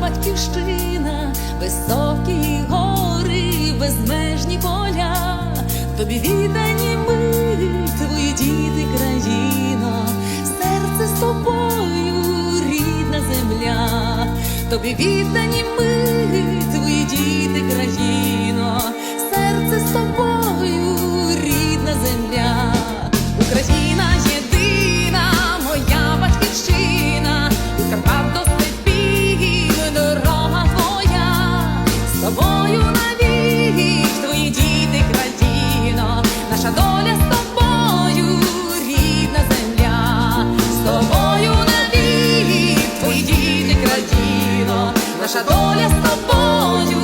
батьківщина, високі гори, безмежні поля, тобі віддані ми, твої діти, країно, серце з тобою, рідна земля, тобі віддані ми, наша доля з тобою.